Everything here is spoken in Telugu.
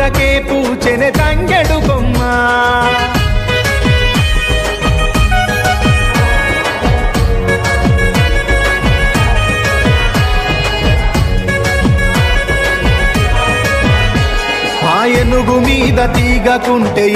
కొరకే పూచెనె తంగెడు బొమ్మ ఆ ఎనుగు మీద తీగకుంటే